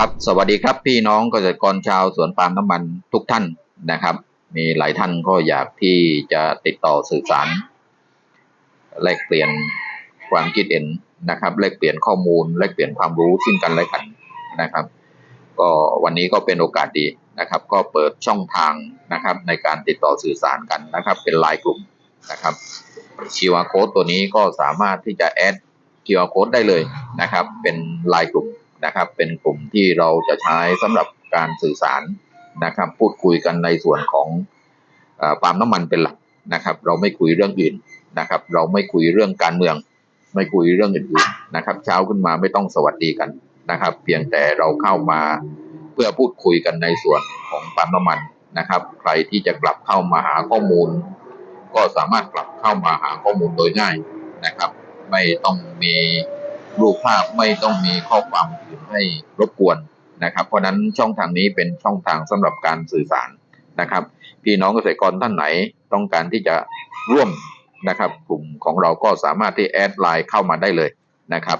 ครับ สวัสดีครับพี่น้องเกษตรกรชาวสวนปาล์มน้ำมันทุกท่านนะครับ มีหลายท่านก็อยากที่จะติดต่อสื่อสาร แลกเปลี่ยนความคิดเห็นนะครับ แลกเปลี่ยนข้อมูล แลกเปลี่ยนความรู้ซึ่งกันและกันนะครับ ก็วันนี้ก็เป็นโอกาสดีนะครับ ก็เปิดช่องทางนะครับ ในการติดต่อสื่อสารกันนะครับ เป็นไลน์กลุ่มนะครับ QR code ตัวนี้ก็สามารถที่จะแอด QR code ได้เลยนะครับ เป็นไลน์กลุ่ม นะครับ เป็นกลุ่มที่เราจะใช้สำหรับการสื่อสารนะครับ พูดคุยกันในส่วนของปาล์มน้ำมันเป็นหลักนะครับ เราไม่คุยเรื่องอื่นนะครับ เราไม่คุยเรื่องการเมือง ไม่คุยเรื่องอื่นๆนะครับ เช้าขึ้นมาไม่ต้องสวัสดีกันนะครับ เพียงแต่เราเข้ามาเพื่อพูดคุยกันในส่วนของปาล์มน้ำมันนะครับ ใครที่จะกลับเข้ามาหาข้อมูล ก็สามารถกลับเข้ามาหาข้อมูลโดยง่ายนะครับ ไม่ต้องมี รูปภาพไม่ต้องมีข้อความอื่นให้รบกวนนะครับ เพราะนั้นช่องทางนี้เป็นช่องทางสำหรับการสื่อสารนะครับ พี่น้องเกษตรกรท่านไหนต้องการที่จะร่วมนะครับกลุ่มของเราก็สามารถที่แอดไลน์เข้ามาได้เลยนะครับ